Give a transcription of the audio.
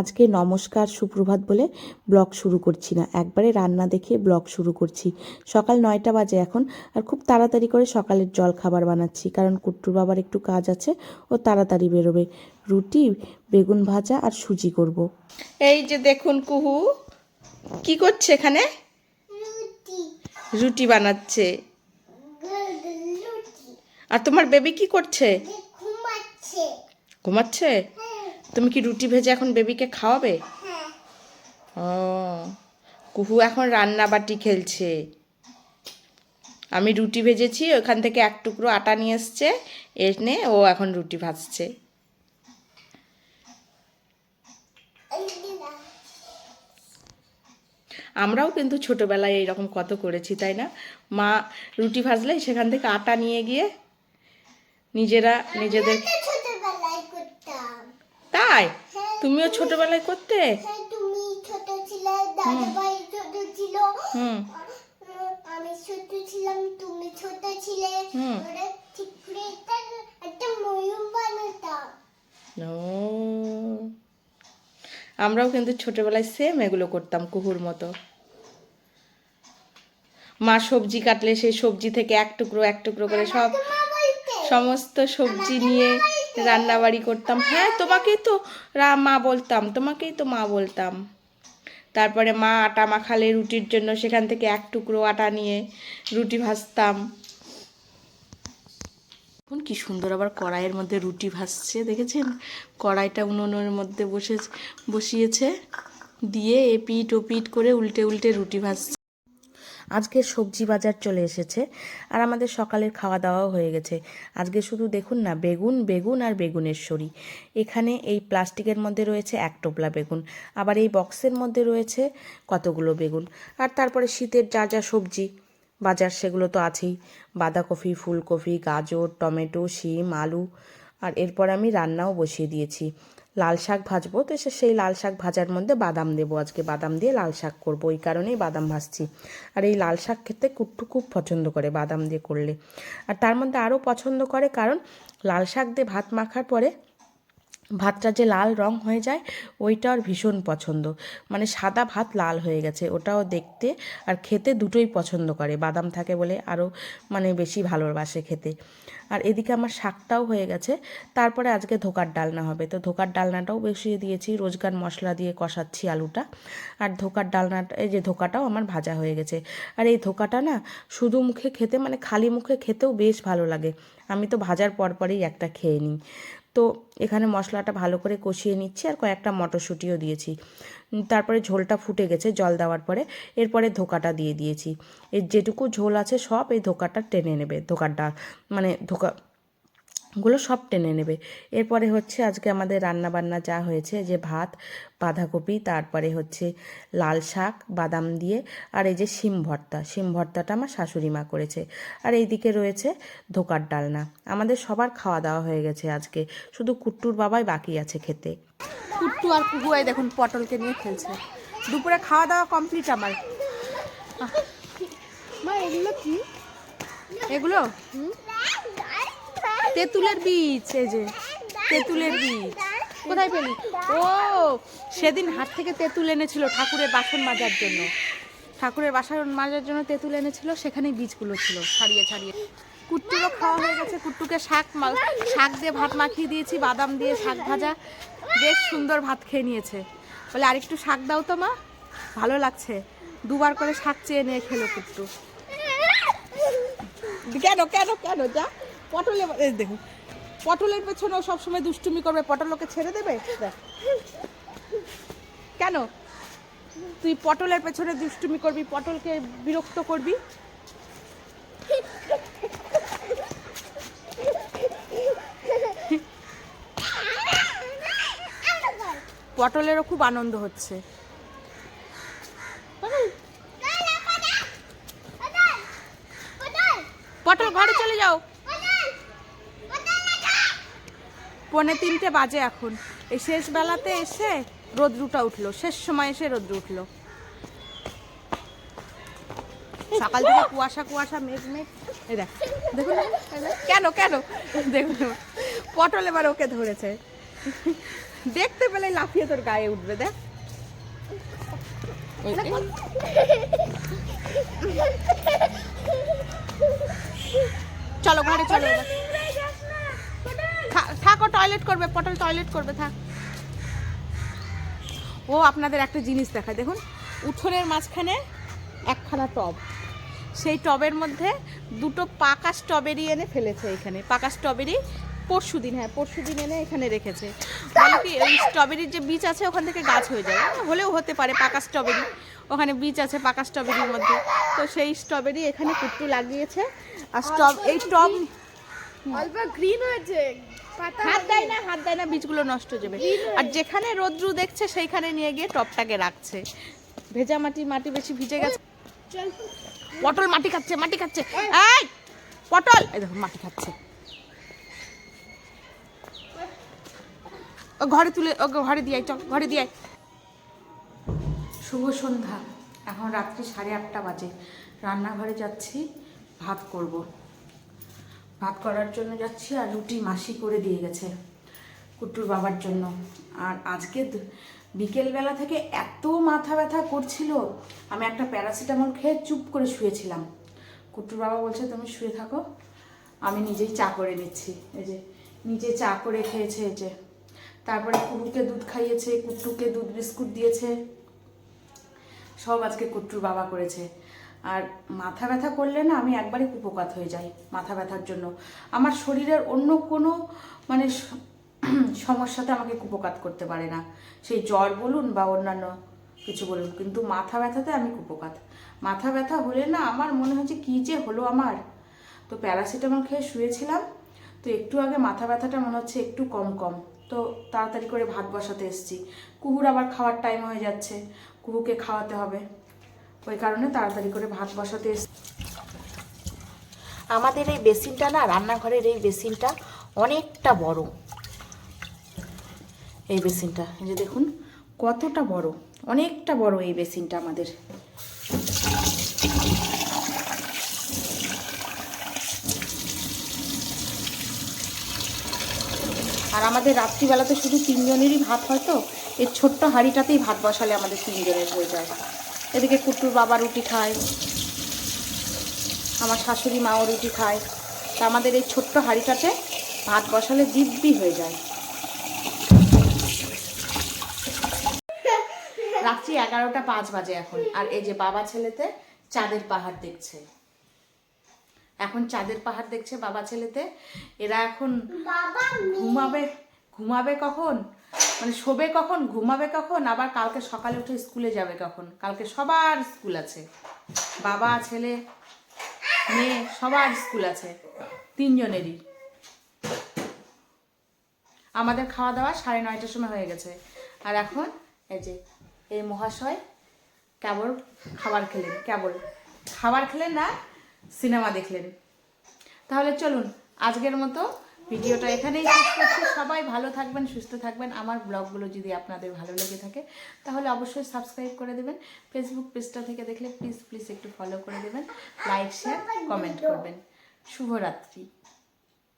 আজকে নমস্কার সুপ্রভাত বলে ব্লগ শুরু করছি না। একবারে রান্না দেখে ব্লগ শুরু করছি। সকাল নয়টা বাজে এখন আর খুব তাড়াতাড়ি করে সকালের জল খাবার বানাচ্ছি কারণ কুট্টুর বাবার একটু কাজ আছে ও তাড়াতাড়ি বেরোবে। রুটি বেগুন ভাজা আর সুজি করব। এই যে দেখুন কুহু কি করছে এখানে? রুটি। বানাচ্ছে। আর তোমার বেবি কি করছে? ঘুমাচ্ছে। ঘুমাচ্ছে? তুমি কি রুটি ভেজে এখন বেবিকে খাওয়াবে? হ্যাঁ। ও কুহু এখন রান্না বাটি খেলছে। আমি রুটি ভেজেছি ওখান থেকে এক টুকরো আটা নিয়ে এসছে এনে ও এখন রুটি ভাজছে। আমরাও কিন্তু ছোটোবেলায় এইরকম কত করেছি তাই না? মা রুটি ভাজলে সেখান থেকে আটা নিয়ে গিয়ে নিজেরা নিজেদের তাই তুমিও ছোটোবেলায় করতে? তুমি ছোট ছিলে দাদা ভাই ছোট ছিল। হুম। আমি ছোট ছিলাম তুমি ছোট ছিলে। ওরা ঠিক করে একটা একটা ময়ূর বানাতাম। আমরাও কিন্তু ছোটবেলায় সেম এগুলো করতাম কুহুর মতো। মা সবজি কাটলে সেই সবজি থেকে এক টুকরো এক টুকরো করে সব সমস্ত সবজি নিয়ে রান্নাবাড়ি করতাম। হ্যাঁ তোমাকেই তো মা বলতাম, তোমাকেই তো মা বলতাম। তারপরে মা আটা মাখালে রুটির জন্য সেখান থেকে এক টুকরো আটা নিয়ে রুটি ভাজতাম। এখন কি সুন্দর আবার কড়াইয়ের মধ্যে রুটি ভাজছে, দেখেছেন? কড়াইটা উনুনের মধ্যে বসে বসিয়েছে। দিয়ে এপিট ওপিট করে উল্টে উল্টে রুটি ভাজছে। আজকে সবজি বাজার চলে এসেছে আর আমাদের সকালের খাওয়া দাওয়াও হয়ে গেছে। আজকে শুধু দেখুন না, বেগুন বেগুন আর বেগুনের শরী এখানে এই প্লাস্টিকের মধ্যে রয়েছে এক টোপলা বেগুন, আবার এই বক্সের মধ্যে রয়েছে কতগুলো বেগুন। আর তারপরে শীতের যা যা সবজি বাজার, সেগুলো তো আছেই। বাঁধাকপি, ফুলকপি, গাজর, টমেটো, শিম, আলু, আর এরপর আমি রান্নাও বসিয়ে দিয়েছি। লাল শাক ভাজবো, তো সেই লাল শাক ভাজার মধ্যে বাদাম দেবো। আজকে বাদাম দিয়ে লাল শাক করব, ওই কারণেই বাদাম ভাজছি। আর এই লাল শাক খেতে কুট্টু খুব পছন্দ করে বাদাম দিয়ে করলে। আর তার মধ্যে আরও পছন্দ করে কারণ লাল শাক দিয়ে ভাত মাখার পরে ভাতটা যে লাল রং হয়ে যায়, ওইটা ওর ভীষণ পছন্দ। মানে সাদা ভাত লাল হয়ে গেছে, ওটাও দেখতে আর খেতে দুটোই পছন্দ করে। বাদাম থাকে বলে আরও মানে বেশি ভালোবাসে খেতে। আর এদিকে আমার শাকটাও হয়ে গেছে, তারপরে আজকে ধোকার ডালনা হবে। তো ধোকার ডালনাটাও বসিয়ে দিয়েছি, রোজগার মশলা দিয়ে কষাচ্ছি আলুটা। আর ধোকার ডালনাটা, এই যে ধোকাটাও আমার ভাজা হয়ে গেছে। আর এই ধোকাটা না শুধু মুখে খেতে মানে খালি মুখে খেতেও বেশ ভালো লাগে। আমি তো ভাজার পরপরই একটা খেয়ে নিই। তো এখানে মশলাটা ভালো করে কষিয়ে নিচ্ছি আর কয়েকটা মটরশুঁটিও দিয়েছি। তারপরে ঝোলটা ফুটে গেছে জল দেওয়ার পরে। এরপরে ধোকাটা দিয়ে দিয়েছি। এর যেটুকু ঝোল আছে সব এই ধোকাটা টেনে নেবে, ধোকাটা মানে ধোকা গুলো সব টেনে নেবে। এরপরে হচ্ছে আজকে আমাদের রান্না বান্না যা হয়েছে যে ভাত বাঁধাকপি তারপরে হচ্ছে লাল শাক বাদাম দিয়ে আর এই যে শিম ভর্তা। শিম ভর্তাটা আমার শাশুড়ি মা করেছে। আর এইদিকে রয়েছে ধোকার ডালনা। আমাদের সবার খাওয়া দাওয়া হয়ে গেছে আজকে। শুধু কুট্টুর বাবাই বাকি আছে খেতে। কুট্টু আর কুকুয়াই দেখুন পটলকে নিয়ে খেলছে। দুপুরে খাওয়া দাওয়া কমপ্লিট আমার। মা এগুলো কি? এগুলো? তেঁতুলের বীজ, এই যে, তেঁতুলের বীজ। কোথায় পেলি? ও, সেদিন হাট থেকে তেঁতুল এনেছিল ঠাকুরের বাসন মাজার জন্য। ঠাকুরের বাসন মাজার জন্য তেঁতুল এনেছিল, সেখানে বীজগুলো ছিল ছাড়িয়ে ছাড়িয়ে। কুট্টুরও খাওয়া হয়ে গেছে, কুট্টুকে শাক শাক দিয়ে ভাত মাখিয়ে দিয়েছি, বাদাম দিয়ে শাক ভাজা। বেশ সুন্দর ভাত খেয়ে নিয়েছে। বলে, আরেকটু শাক দাও তো মা, ভালো লাগছে। দুবার করে শাক চেয়ে নিয়ে খেলো কুট্টু। কেন কেন কেন, যা। পটলে দেখুন, পটলের পেছনেও সবসময় দুষ্টুমি করবে পটলকে ছেড়ে দেবে। কেন? তুই পটলের পেছনে দুষ্টুমি করবি, পটলকে বিরক্ত করবি? পটলেরও খুব আনন্দ হচ্ছে। পটল ঘরে চলে যাও। পৌনে তিনটে বাজে এখন। এই শেষ বেলাতে এসে রোদ্রুটা উঠল। শেষ সময় এসে রোদ্র উঠল। সকাল থেকে কুয়াশা কুয়াশা মেঘ মেঘ। এই দেখ দেখুন কেন কেন? দেখুন পটল এবার ওকে ধরেছে। দেখতে পেলে লাফিয়ে তোর গায়ে উঠবে দেখ। চলো ঘরে চলো। থাকো টয়লেট করবে, পটল টয়লেট করবে, থাক। ও আপনাদের একটা জিনিস দেখায়, দেখুন, উঠোনের মাঝখানে একখানা টব। সেই টবের মধ্যে দুটো পাকা স্ট্রবেরি এনে ফেলেছে এখানে। পাকা স্ট্রবেরি পরশু দিন হ্যাঁ পরশু দিন এনে এখানে রেখেছে। বলে কি ওই স্ট্রবেরির যে বীজ আছে, ওখান থেকে গাছ হয়ে যায়। হলেও হতে পারে পাকা স্ট্রবেরি। ওখানে বীজ আছে পাকা স্ট্রবেরির মধ্যে। তো সেই স্ট্রবেরি এখানে কুট্টু লাগিয়েছে। আর স্টব এই টব অল্প গ্রিন হয়েছে। পাতা হাত দেয় না হাত দেয় না বীজগুলো নষ্ট হয়ে যাবে। আর যেখানে রোদ্রু দেখছে সেইখানে নিয়ে গিয়ে টপটাকে রাখছে। ভেজা মাটি মাটি বেশি ভিজে গেছে। পটল মাটি খাচ্ছে মাটি খাচ্ছে। এই। পটল। এই দেখো মাটি খাচ্ছে। ও ঘরে তুলে ও ঘরে দিয়ে চল ঘরে দিয়ে শুভ সন্ধ্যা। এখন রাত্রি সাড়ে আটটা বাজে। রান্নাঘরে যাচ্ছি ভাত করব। ভাত করার জন্য যাচ্ছি আর রুটি মাসি করে দিয়ে গেছে কুট্টুর বাবার জন্য। আর আজকে বিকেলবেলা থেকে এত মাথা ব্যথা করছিল, আমি একটা প্যারাসিটামল খেয়ে চুপ করে শুয়েছিলাম। কুট্টুর বাবা বলছে, তুমি শুয়ে থাকো, আমি নিজেই চা করে নিচ্ছি। এই যে, নিজে চা করে খেয়েছে এই যে। তারপরে কুকুরকে দুধ খাইয়েছে, কুট্টুকে দুধ বিস্কুট দিয়েছে। সব আজকে কুট্টুর বাবা করেছে। আর মাথা ব্যথা করলে না আমি একবারে কুপকাত হয়ে যাই মাথা ব্যথার জন্য। আমার শরীরের অন্য কোনো মানে সমস্যাতে আমাকে কুপকাত করতে পারে না। সেই জ্বর বলুন বা অন্যান্য কিছু বলুন, কিন্তু মাথা ব্যথাতে আমি কুপকাত। মাথা ব্যথা হলে না আমার মনে হচ্ছে কী যে হলো আমার। তো প্যারাসিটামল খেয়ে শুয়েছিলাম, তো একটু আগে মাথা ব্যথাটা মনে হচ্ছে একটু কম কম। তো তাড়াতাড়ি করে ভাত বসাতে এসেছি। কুকুর আবার খাওয়ার টাইম হয়ে যাচ্ছে। কুকুরকে খাওয়াতে হবে। ওই কারণে তাড়াতাড়ি করে ভাত বসাতে আমাদের এই বেসিনটা না, রান্নাঘরের এই বেসিনটা অনেকটা বড়। এই বেসিনটা, এই যে দেখুন, কতটা বড়, অনেকটা বড় এই বেসিনটা আমাদের। আর আমাদের রাত্রিবেলাতে শুধু তিনজনেরই ভাত হয় তো, এই ছোট্ট হাঁড়িটাতেই ভাত বসালে আমাদের তিনজনের হয়ে যায়। এদিকে কুটুর বাবা রুটি খায়। আমার শাশুড়ি মাও রুটি খায়। তা আমাদের এই ছোট্ট হাঁড়িটাতে ভাত বসালে দিব্যি হয়ে যায়। রাত্রি এগারোটা পাঁচ বাজে এখন। আর এই যে বাবা ছেলেতে চাঁদের পাহাড় দেখছে। এখন চাঁদের পাহাড় দেখছে বাবা ছেলেতে। এরা এখন ঘুমাবে ঘুমাবে কখন? মানে শোবে কখন, ঘুমাবে কখন, আবার কালকে সকালে উঠে স্কুলে যাবে কখন? কালকে সবার স্কুল আছে। বাবা, ছেলে, মেয়ে, সবার স্কুল আছে। তিনজনেরই। আমাদের খাওয়া দাওয়া সাড়ে নয়টার সময় হয়ে গেছে। আর এখন এই যে, এই মহাশয় কেবল খাবার খেলেন, কেবল খাবার খেলেন না, সিনেমা দেখলেন। তাহলে চলুন, আজকের মতো ভিডিওটা এখানেই শেষ করছি। সবাই ভালো থাকবেন, সুস্থ থাকবেন। আমার ব্লগগুলো যদি আপনাদের ভালো লেগে থাকে, তাহলে অবশ্যই সাবস্ক্রাইব করে দেবেন। ফেসবুক পেজটা থেকে দেখলে প্লিজ প্লিজ একটু ফলো করে দেবেন। লাইক শেয়ার কমেন্ট করবেন। শুভরাত্রি।